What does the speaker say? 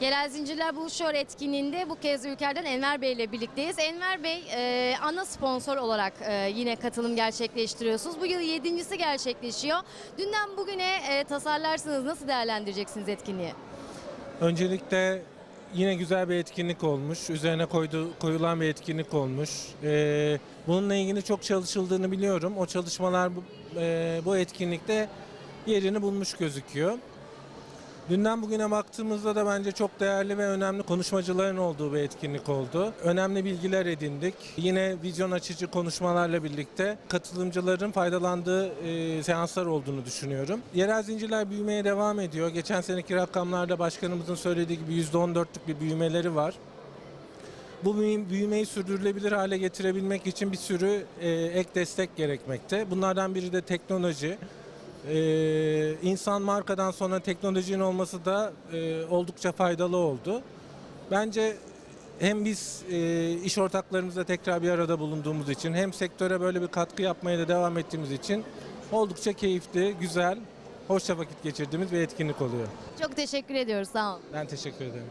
Yerel Zincirler Buluşuyor etkinliğinde bu kez Ülker'den Enver Bey ile birlikteyiz. Enver Bey e, ana sponsor olarak e, yine katılım gerçekleştiriyorsunuz. Bu yıl yedincisi gerçekleşiyor. Dünden bugüne e, tasarlarsınız. Nasıl değerlendireceksiniz etkinliği? Öncelikle yine güzel bir etkinlik olmuş. Üzerine koydu, koyulan bir etkinlik olmuş. Ee, bununla ilgili çok çalışıldığını biliyorum. O çalışmalar bu, e, bu etkinlikte yerini bulmuş gözüküyor. Dünden bugüne baktığımızda da bence çok değerli ve önemli konuşmacıların olduğu bir etkinlik oldu. Önemli bilgiler edindik. Yine vizyon açıcı konuşmalarla birlikte katılımcıların faydalandığı e, seanslar olduğunu düşünüyorum. Yerel zincirler büyümeye devam ediyor. Geçen seneki rakamlarda başkanımızın söylediği gibi %14'lük bir büyümeleri var. Bu büyü- büyümeyi sürdürülebilir hale getirebilmek için bir sürü e, ek destek gerekmekte. Bunlardan biri de teknoloji. Ee, insan markadan sonra teknolojinin olması da e, oldukça faydalı oldu. Bence hem biz e, iş ortaklarımızla tekrar bir arada bulunduğumuz için hem sektöre böyle bir katkı yapmaya da devam ettiğimiz için oldukça keyifli, güzel, hoşça vakit geçirdiğimiz bir etkinlik oluyor. Çok teşekkür ediyoruz. Sağ olun. Ben teşekkür ederim.